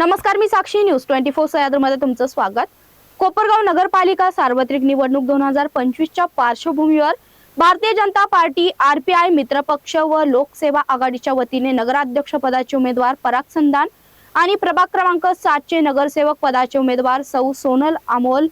नमस्कार मी Sakshi news. Twenty four सह्याद्रीमध्ये तुमचं स्वागत. कोपरगाव नगरपालिका सार्वत्रिक निवडणूक दोन हजार पंचवीसच्या पार्श्वभूमीवर भारतीय जनता पार्टी आरपीआय मित्रपक्ष व लोकसेवा आघाडीच्या वतीने नगराध्यक्ष पदाचे उमेदवार पराग संधान आणि प्रभाग क्रमांक सातचे नगरसेवक पदाचे उमेदवार सौ सोनल अमोल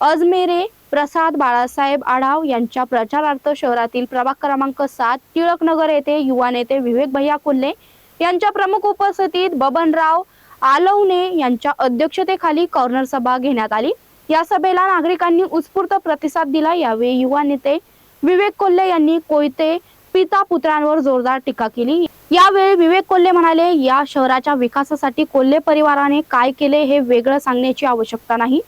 अजमेरे प्रसाद बाळासाहेब आढाव यांच्या प्रचारार्थ शहरातील प्रभाग क्रमांक सात टिळकनगर येथे युवा नेते विवेक भैया कुल्ले यांच्या प्रमुख उपस्थितीत बबनराव आलवणे यांच्या अध्यक्षतेखाली कॉर्नर सभा घेण्यात आली. या सभेला नागरिकांनी उत्स्फूर्त प्रतिसाद दिला. यावेळी युवा नेते विवेक कोल्हे यांनी कोयते पिता पुत्रांवर जोरदार टीका केली. यावेळी विवेक कोल्हे म्हणाले या शहराच्या विकासासाठी कोल्हे परिवाराने काय केले हे वेगळं सांगण्याची आवश्यकता नाही.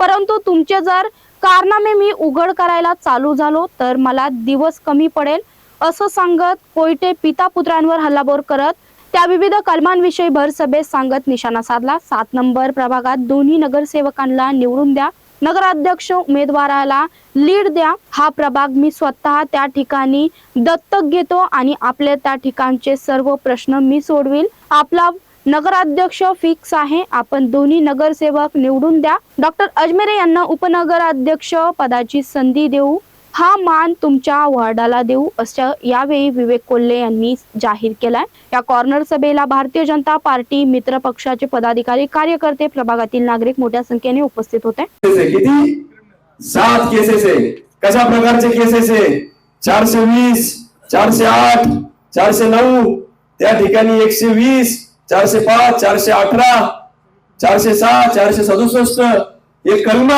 परंतु तुमचे जर कारनामे मी उघड करायला चालू झालो तर मला दिवस कमी पडेल. असं सांगत कोयटे पिता पुत्रांवर हल्लाबोर करत त्या विविध कलमांविषयी भर सभेत सांगत निशाणा साधला. सात नंबर प्रभागात दोन्ही नगरसेवकांना निवडून द्या. नगराध्यक्ष उमेदवाराला लीड द्या. हा प्रभाग मी स्वतः त्या ठिकाणी दत्तक घेतो आणि आपले त्या ठिकाणचे सर्व प्रश्न मी सोडविल आपला नगराध्यक्ष फिक्स आहे. आपण दोन्ही नगरसेवक निवडून द्या. डॉक्टर अजमेरे यांना उपनगराध्यक्ष पदाची संधी देऊ. हा मान तुमच्या वॉर्डाला देऊ असं यावेळी विवेक कोल्हे यांनी जाहीर केलाय. या कॉर्नर सभेला भारतीय जनता पार्टी मित्र पक्षाचे पदाधिकारी कार्यकर्ते प्रभागातील नागरिक मोठ्या संख्येने उपस्थित होते. किती सात केसेस आहे कशा प्रकारचे केसेस आहे चारशे वीस चारशे आठ चारशे नऊ त्या ठिकाणी एकशे वीस चारशे पाच चारशे अठरा चारशे सहा चारशे सदुसष्ट. हे कलम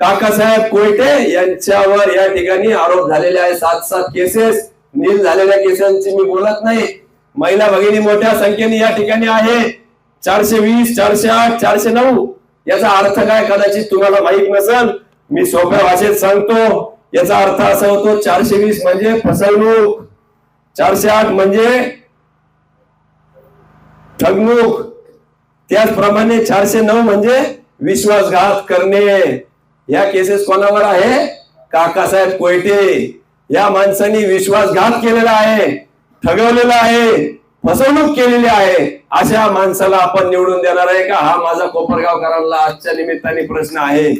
काकासाहेब कोयटे यांच्यावर या ठिकाणी आरोप झालेले आहे सात सात केसेस नील झालेल्या केसांची मी बोलत नाही. महिला भगिनी मोठ्या संख्येने या ठिकाणी आहे चारशे वीस चारशे आठ चारशे नऊ. याचा अर्थ काय कदाचित तुम्हाला माहीत नसेल? मी सोप्या भाषेत सांगतो. याचा अर्थ असा होतो चारशे वीस म्हणजे फसवणूक. चारशे आठ म्हणजे ठगणूक. त्याचप्रमाणे चारशे नऊ म्हणजे विश्वासघात करणे. या केसेस कोणावर आहे? काकासाहेब कोयटे या माणसांनी विश्वासघात केलेला आहे ठगवलेला आहे फसवणूक केलेली आहे. अशा माणसाला आपण निवडून देणार आहे का? हा माझा कोपरगावकरांना आजच्या निमित्ताने प्रश्न आहे.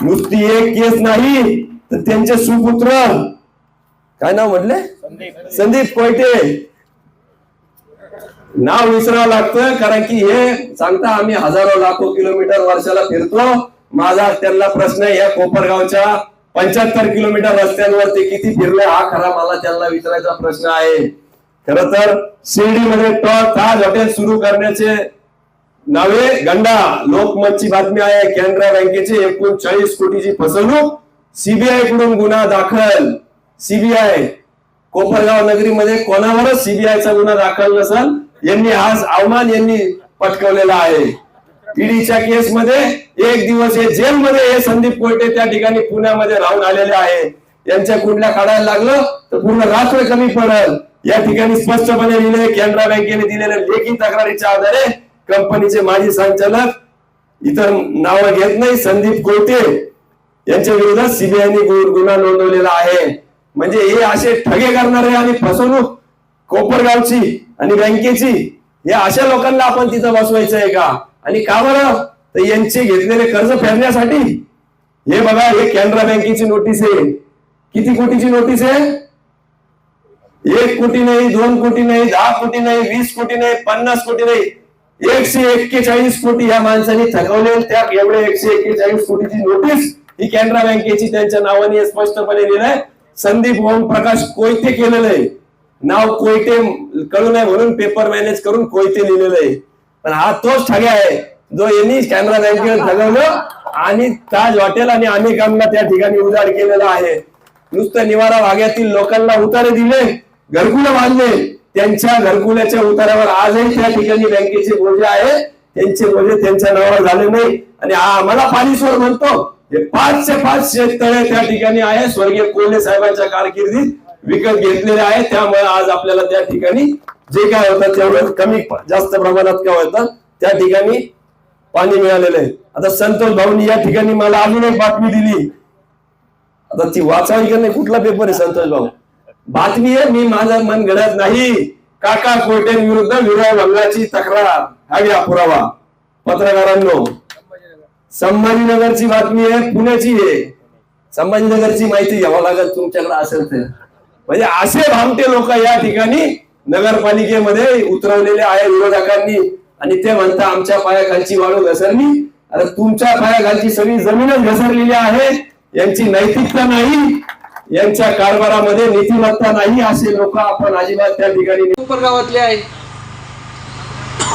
नुसती एक केस नाही तर त्यांचे सुपुत्र. काय नाव म्हटले? संदीप कोयटे नाव विसरावं लागतं कारण की हे सांगता आम्ही हजारो लाखो किलोमीटर वर्षाला फिरतो. माझा त्यांना प्रश्न आहे या कोपरगावच्या पंच्याहत्तर किलोमीटर रस्त्यांवरती किती फिरले हा खरा मला त्यांना विचारायचा प्रश्न आहे. खर तर शिर्डीमध्ये टॉप ताज हॉटेल सुरू करण्याचे नावे गंडा. लोकमतची बातमी आहे कॅनरा बँकेची एकूण चाळीस कोटीची फसवणूक सीबीआयकडून गुन्हा दाखल. सीबीआय कोपरगाव नगरीमध्ये कोणावरच सीबीआयचा गुन्हा दाखल नसल यांनी आज अवमान यांनी पटकवलेला आहे. ईडीच्या केसमध्ये एक दिवस हे जेलमध्ये हे संदीप कोयटे त्या ठिकाणी पुण्यामध्ये राहून आलेले आहे. यांच्या कुंडल्या काढायला लागलं तर पूर्ण रात्र कमी पडल. या ठिकाणी स्पष्टपणे लिहिले कॅनरा बँकेने दिलेल्या लेखी तक्रारीच्या आधारे कंपनीचे माजी संचालक इतर नावं घेत नाही संदीप कोयटे यांच्या विरोधात सीबीआयने गुन्हा नोंदवलेला आहे. म्हणजे हे असे ठगे करणारे आणि फसवणूक कोपरगावची आणि बँकेची या अशा लोकांना आपण तिथं बसवायचं आहे का? आणि का बरं? तर यांचे घेतलेले कर्ज फेडण्यासाठी हे बघा हे कॅनरा बँकेची नोटीस आहे. किती कोटीची नोटीस आहे? एक कोटी नाही दोन कोटी नाही दहा कोटी नाही वीस कोटी नाही पन्नास कोटी नाही. एकशे एक्केचाळीस कोटी या माणसाने थकवले त्या एवढे एकशे एक्केचाळीस कोटीची नोटीस ही कॅनरा बँकेची त्यांच्या नावाने स्पष्टपणे लिहिलंय संदीप ओम प्रकाश कोयते केलेलं आहे. नाव कोयते कळू नये म्हणून पेपर मॅनेज करून कोयते लिहिलेलं आहे. पण हा तोच ठगे आहे. जो यांनी कॅनरा बँकेवर ठगवलं आणि ताज हॉटेल आणि अनेकांना त्या ठिकाणी उधार केलेला आहे. नुसतं निवारा भागातील लोकांना उतारे दिले घरकुलं बांधले त्यांच्या घरकुल्याच्या उतारावर आजही त्या ठिकाणी बँकेचे बोजे आहे. त्यांचे बोजे त्यांच्या नावावर झाले नाही. आणि आम्हाला पाणी म्हणतो. हे पाचशे पाचशे शेततळे त्या ठिकाणी आहे. स्वर्गीय कोल्हे साहेबांच्या कारकिर्दीत. विकत घेतलेले आहे त्यामुळे आज आपल्याला त्या ठिकाणी जे काय होतं तेवढं कमी जास्त प्रमाणात काय होतं त्या ठिकाणी पाणी मिळालेलं आहे. आता संतोष भाऊनी या ठिकाणी मला अजून एक बातमी दिली. आता ती वाचावी का नाही? कुठला पेपर आहे संतोष भाऊ? बातमी आहे मी माझा मन घडत नाही. काका कोटेंविरुद्ध विनयभंगाची तक्रार. हा घ्या पुरावा. पत्रकारांनो संभाजीनगरची बातमी आहे पुण्याची आहे. संभाजीनगरची माहिती घ्यावं लागेल तुमच्याकडे असेल तर. म्हणजे असे भामटे लोक या ठिकाणी नगरपालिकेमध्ये उतरवलेले आहे विरोधकांनी. आणि ते म्हणता आमच्या पायाखालची वाळू घसरली. अरे तुमच्या पायाखालची सगळी जमीनच घसरलेली आहे. यांची नैतिकता नाही. यांच्या कारभारामध्ये नीतिमत्ता नाही असे लोक आपण अजिबात त्या ठिकाणी गावातले आहे.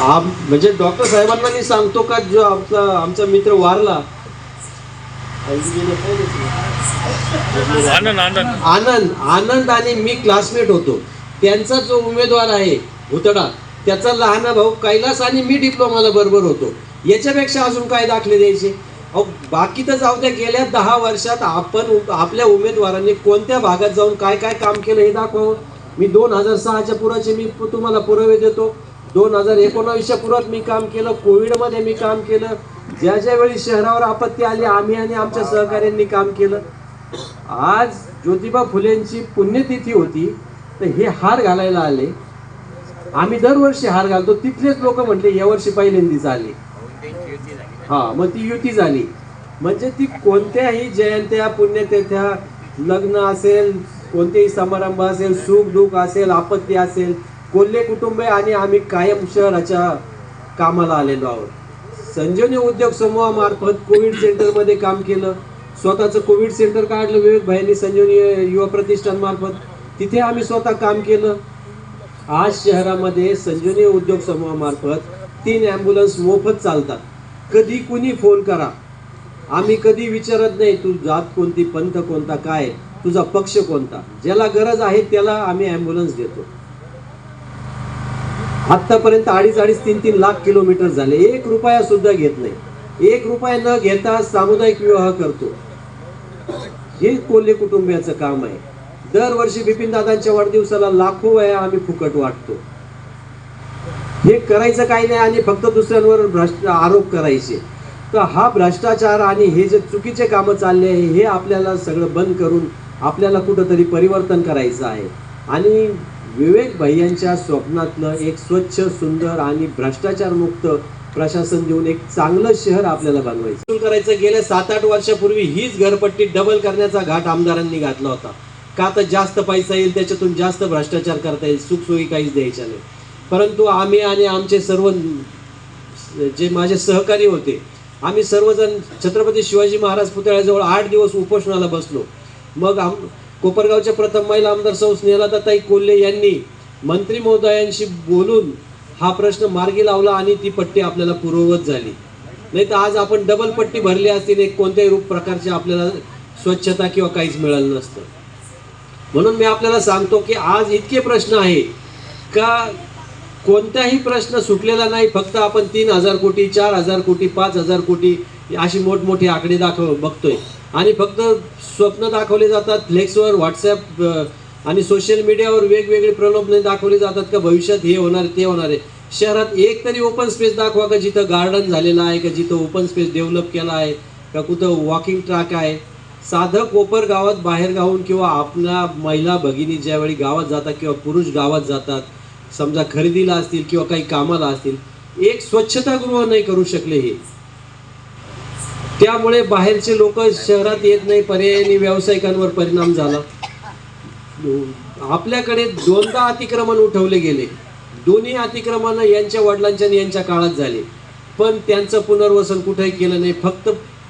आम- म्हणजे डॉक्टर साहेबांना मी सांगतो का जो आमचा आमचा मित्र वारला आनंद आनंद. आनंद आनंद आणि मी क्लासमेट होतो. त्यांचा जो उमेदवार आहे भुतडा त्याचा लहाना भाऊ कैलास आणि मी डिप्लोमाला बरोबर होतो. याच्यापेक्षा अजून काय दाखले द्यायचे? अहो बाकी तर जाऊ द्या गेल्या दहा वर्षात आपण आपल्या उमेदवारांनी कोणत्या भागात जाऊन काय काय काम केलं हे दाखवावं मी दोन हजार सहाच्या पुराचे मी तुम्हाला पुरावे देतो. दोन हजार एकोणावीसच्या पुरात मी काम केलं कोविडमध्ये मी काम केलं. ज्या ज्या वेळी शहरावर आपत्ती आली आम्ही आणि आमच्या सहकाऱ्यांनी काम केलं. आज ज्योतिबा फुलेंची पुण्यतिथी होती तर हे हार घालायला आले. आम्ही दरवर्षी हार घालतो. तिथलेच लोक म्हटले यावर्षी पहिल्यांदीच आले. हा मग ती युती झाली. म्हणजे ती कोणत्याही जयंत्या पुण्यतिथ्या लग्न असेल कोणतेही समारंभ असेल सुख दुःख असेल आपत्ती असेल कोल्हे कुटुंब आणि आम्ही कायम शहराच्या कामाला आलेलो आहोत. संजीवनी उद्योग समूहामार्फत कोविड सेंटरमध्ये काम केलं. स्वतःचं कोविड सेंटर काढलं विवेक भाईंनी संजीवनी युवा प्रतिष्ठानमार्फत तिथे आम्ही स्वतः काम केलं. आज शहरामध्ये संजीवनी उद्योग समूहामार्फत तीन ॲम्ब्युलन्स मोफत चालतात. कधी कुणी फोन करा. आम्ही कधी विचारत नाही तू जात कोणती? पंथ कोणता? काय? तुझा पक्ष कोणता? ज्याला गरज आहे त्याला आम्ही ॲम्ब्युलन्स देतो. आत्तापर्यंत अडीच अडीच तीन तीन लाख किलोमीटर झाले. एक रुपया सुद्धा घेत नाही. एक रुपया न घेता सामुदायिक विवाह करतो. हे कोल्हे कुटुंबियाचं काम आहे. दरवर्षी बिपिन दादांच्या वाढदिवसाला लाखो वया आम्ही फुकट वाटतो. हे करायचं काही नाही आणि फक्त दुसऱ्यांवर भ्रष्ट आरोप करायचे. तर हा भ्रष्टाचार आणि हे जे चुकीचे कामं चालले आहे हे आपल्याला सगळं बंद करून आपल्याला कुठंतरी परिवर्तन करायचं आहे. आणि विवेक भैयांच्या स्वप्नातलं एक स्वच्छ सुंदर आणि भ्रष्टाचारमुक्त प्रशासन देऊन एक चांगलं शहर आपल्याला बनवायचं. करायचं गेल्या सात आठ वर्षापूर्वी हीच घरपट्टी डबल करण्याचा घाट आमदारांनी घातला होता. का तर जास्त पैसा येईल त्याच्यातून जास्त भ्रष्टाचार करता येईल सुखसोयी काहीच द्यायच्या नाही. परंतु आम्ही आणि आमचे सर्व जे माझे सहकारी होते आम्ही सर्वजण छत्रपती शिवाजी महाराज पुतळ्याजवळ आठ दिवस उपोषणाला बसलो. मग आम कोपरगावच्या प्रथम महिला आमदार सौ स्नेहलाताई कोल्हे यांनी मंत्री महोदयांशी बोलून हा प्रश्न मार्गी लावला आणि ती पट्टी आपल्याला पूर्ववत झाली. नाही तर आज आपण डबल पट्टी भरली असतील एक कोणत्याही रूप प्रकारची आपल्याला स्वच्छता किंवा काहीच मिळालं नसतं. म्हणून मी आपल्याला सांगतो की आज इतके प्रश्न आहे का कोणताही प्रश्न सुटलेला नाही फक्त आपण तीन हजार कोटी चार हजार कोटी पाच हजार कोटी अशी मोठमोठी आकडे दाखव बघतोय. आणि फक्त स्वप्न दाखवले जातात. फ्लेक्सवर व्हॉट्सॲप आणि सोशल मीडियावर वेगवेगळे प्रलोभने दाखवले जातात का भविष्यात हे होणार आहे, ते होणार आहे. शहरात एक तरी ओपन स्पेस दाखवा का जिथं गार्डन झालेलं आहे का जिथं ओपन स्पेस डेव्हलप केला आहे का कुठं वॉकिंग ट्रॅक आहे? साधं कोपर गावात बाहेर गावून किंवा आपल्या महिला भगिनी ज्यावेळी गावात जातात किंवा पुरुष गावात जातात समजा खरेदीला असतील किंवा काही कामाला असतील एक स्वच्छतागृह नाही करू शकले हे. त्यामुळे बाहेरचे लोक शहरात येत नाही पर्यायाने व्यावसायिकांवर परिणाम झाला. आपल्याकडे दोनदा अतिक्रमण उठवले गेले. दोन्ही अतिक्रमण यांच्या वडिलांच्या आणि यांच्या काळात झाले. पण त्यांचं पुनर्वसन कुठेही केलं नाही. फक्त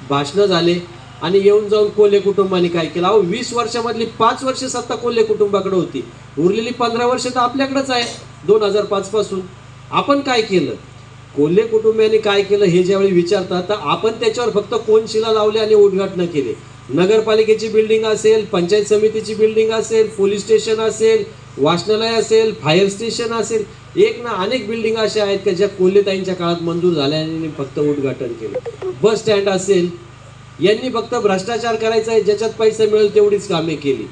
भाषणं झाले आणि येऊन जाऊन कोल्हे कुटुंबाने काय केलं? अहो वीस वर्षामधली पाच वर्ष सत्ता कोल्हे कुटुंबाकडे होती. उरलेली पंधरा वर्ष तर आपल्याकडेच आहे. दोन हजार पाचपासून आपण काय केलं? कोल्हे कुटुंबियांनी काय केलं हे ज्यावेळी विचारतात तर आपण त्याच्यावर फक्त कोनशिला लावले आणि उद्घाटन केले. नगरपालिकेची बिल्डिंग असेल पंचायत समितीची बिल्डिंग असेल पोलीस स्टेशन असेल वाचनालय असेल फायर स्टेशन असेल एक ना अनेक बिल्डिंग अशा आहेत का ज्या कोल्हेताईंच्या काळात मंजूर झाल्या आणि फक्त उद्घाटन केलं. बस स्टँड असेल यांनी फक्त भ्रष्टाचार करायचा आहे ज्याच्यात पैसा मिळेल तेवढीच कामे केली.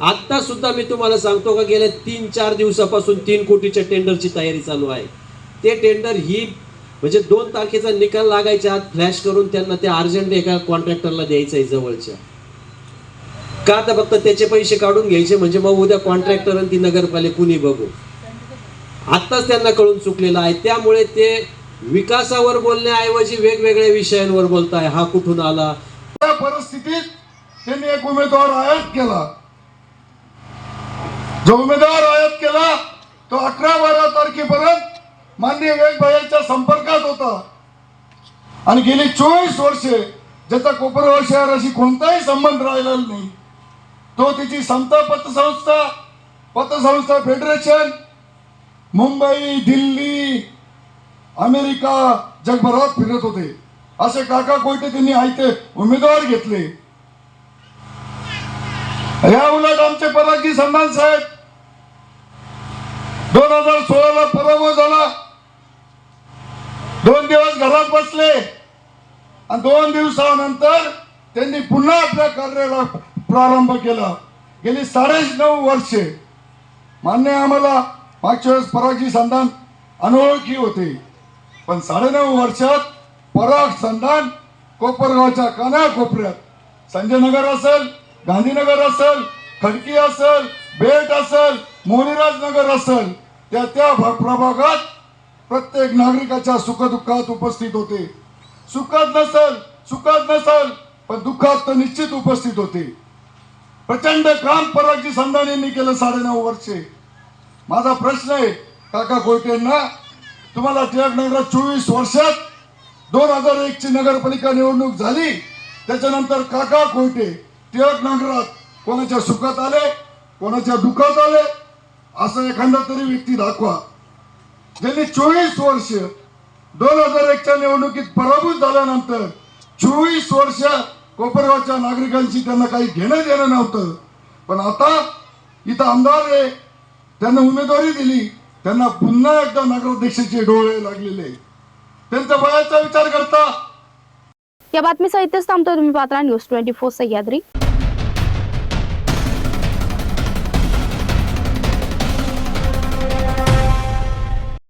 आत्तासुद्धा मी तुम्हाला सांगतो का गेल्या तीन चार दिवसापासून तीन कोटीच्या टेंडरची तयारी चालू आहे. ते टेंडर ही म्हणजे दोन तारखेचा निकाल लागायच्या आत फ्लॅश करून त्यांना ते अर्जंट एका कॉन्ट्रॅक्टरला द्यायचं आहे जवळच्या. का तर फक्त त्याचे पैसे काढून घ्यायचे? म्हणजे मग उद्या कॉन्ट्रॅक्टर आणि ती नगरपालिका कुणी बघू? आत्ताच त्यांना कळून चुकलेलं आहे. त्यामुळे ते विकासावर बोलण्याऐवजी वेगवेगळ्या विषयांवर बोलत आहे हा कुठून आला? त्या परिस्थितीत त्यांनी एक उमेदवार आयात केला. जो उमेदवार आयात केला तो अकरा बारा तारखेपर्यंत माननीय वेगभाईच्या संपर्कात होता. आणि गेली चोवीस वर्षे ज्याचा कोपरगाव शहराशी कोणताही संबंध राहिलेला नाही. तो तिची समता पतसंस्था पतसंस्था फेडरेशन मुंबई दिल्ली अमेरिका जगभरात फिरत होते. असे काका कोयते त्यांनी आयते उमेदवार घेतले. या उलट आमचे परागी संधान साहेब दोन हजार सोळा पराभव झाला दोन दिवस घरात बसले. आणि दोन दिवसानंतर त्यांनी पुन्हा आपल्या कार्याला प्रारंभ केला. गेली साडे नऊ वर्षे. मान्य आम्हाला मागच्या वेळेस परागजी संधान अनोळखी होते. पण साडेनऊ वर्षात पराग संधान कोपरगावच्या कानाकोपऱ्यात संजय नगर असेल गांधीनगर असेल खडकी असेल बेट असेल मोनीराज नगर असेल. त्या त्या प्रभागात प्रत्येक नागरिकाच्या सुखदुःखात उपस्थित होते. सुखात नसल सुखात नसल पण दुःखात तर निश्चित उपस्थित होते. प्रचंड काम परागजी संधान केलं केलं साडेनऊ वर्षे. माझा प्रश्न आहे काका कोयटेंना तुम्हाला टिळक नगरात चोवीस वर्षात दोन हजार एक ची नगरपालिका निवडणूक झाली त्याच्यानंतर काका कोयटे टिळक नगरात कोणाच्या सुखात आले कोणाच्या दुःखात आले? असं एखादा तरी व्यक्ती दाखवा. ज्यांनी चोवीस वर्ष दोन हजार एकच्या निवडणुकीत पराभूत झाल्यानंतर चोवीस वर्ष कोपरगावच्या नागरिकांशी त्यांना काही घेणं देणं नव्हतं. पण आता इथं आमदार आहे त्यांना उमेदवारी दिली त्यांना पुन्हा एकदा नगराध्यक्षाचे डोळे लागलेले. त्यांच्या वयाचा विचार करता. या बातमीचा इथेच थांबतोय तुम्ही Patra. News twenty four Sahyadri.